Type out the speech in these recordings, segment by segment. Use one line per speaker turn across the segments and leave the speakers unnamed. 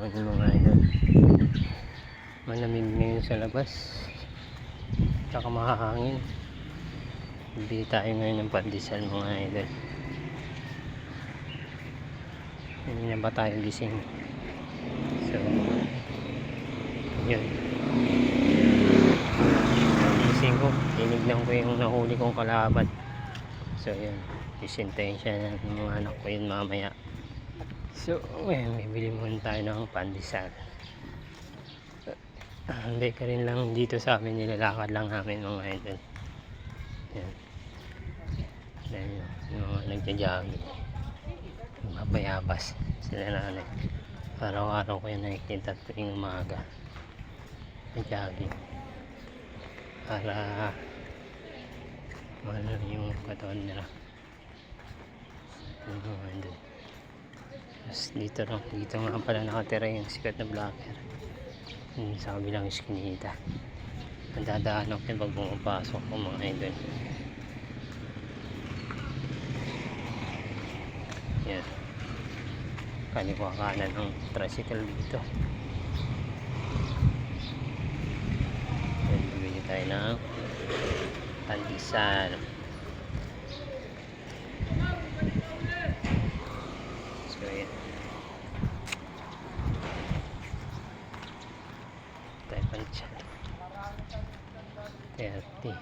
Ano mga idol. Malamig ngayon sa labas. Tsaka mahahangin. Bili tayo ngayon ng pandesal mga idol. Hindi na ba tayo gising? So, yun. Gising ko. Tinignan ko yung nahuli kong kalaban. So, yun. Isintayin siya ng mga anak ko yun mamaya. So, ngayon, bibili muna tayo ng pandesal. Ang bakery lang dito sa amin, nilalakad lang namin mga idol. Yan. Dahil yung, mga nagja-jogging. Yung mga bayabas. Sila nanay. Araw-araw ko yung nakikita tuwing umaga. Nag-jogging. Para ano yung katawan nila. Yung mga idol. Tapos dito lang, dito nga pala nakatira yung sikat na vlogger. Yung sa kabilang iskinita. Nadadaan ako yung pag pumapasok ko mga idol. Yan. Kaliwa kanan ng tricycle dito. Yan, bumili tayo ng pandesal. So, yan. Tayo pandesal. 30.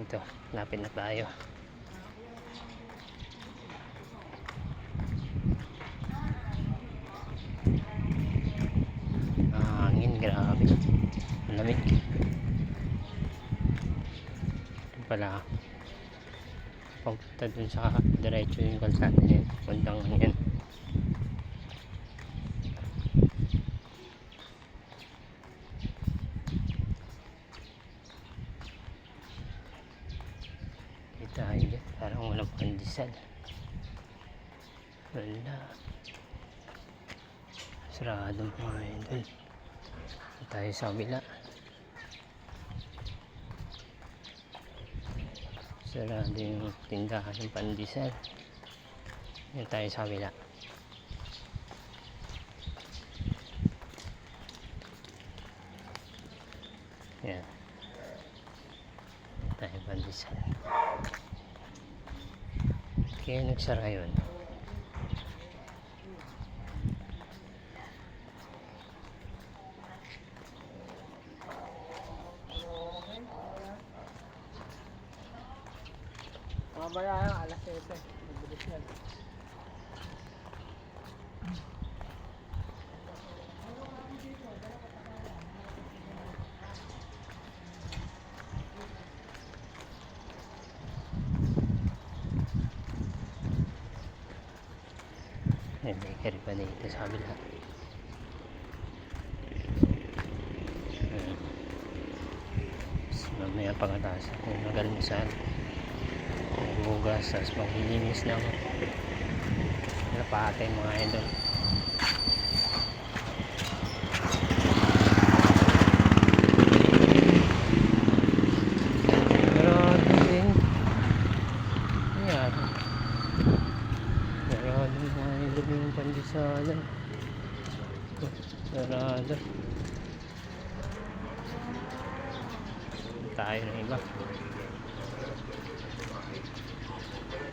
Ito, lapit na tayo. Hangin, grabe. Malamig. Ito pala. Pagpunta dun sa diretso yung kalsada niya. Bandang yan. Tayo. Parang walang pandesal. Wala. Sarado mga idol. Tayo sa kabila. Sarado yung tindahan ng pandesal. Dito tayo sa kabila. Yan. Tayo pandesal. Kaya nagsara yun.
Mamaya alas 7. Mabilis yan.
May bakery pa dito sa kabila. Ayan. Mamaya pagkatapos ako nag-almusal. Naghugas, tapos maglilinis ng lapate mga idol. Pero ano din, ayan. Sarado mga ilog yung pandisalan. Sarado. Tayo ng iba.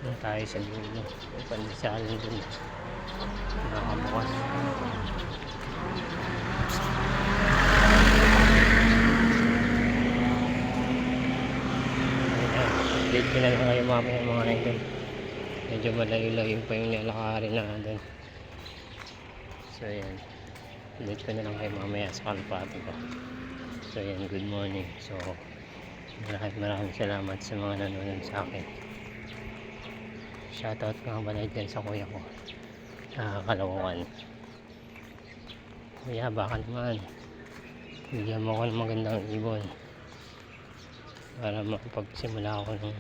Doon tayo sa dulo. Pandisalan dun. Nakabukas. Ayan. Update ko na lang kayo mamaya mga idol. Medyo malayo-layo pa yung nilalakarin na doon. So yan. Ulit ko na lang kayo mamaya sa kalpati ko. So yan, good morning. So maraming maraming salamat sa mga nanonood sa akin. Shoutout nga pala dyan sa kuya ko. Sa Kalawakan. Kuya, baka naman. Bigyan mo ko ng magandang ibon. Para makapagsimula ako ng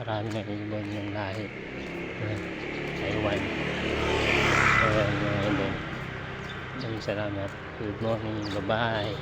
marami na ibon ng lahi ng Taiwan mga idol maraming salamat. Good morning bye bye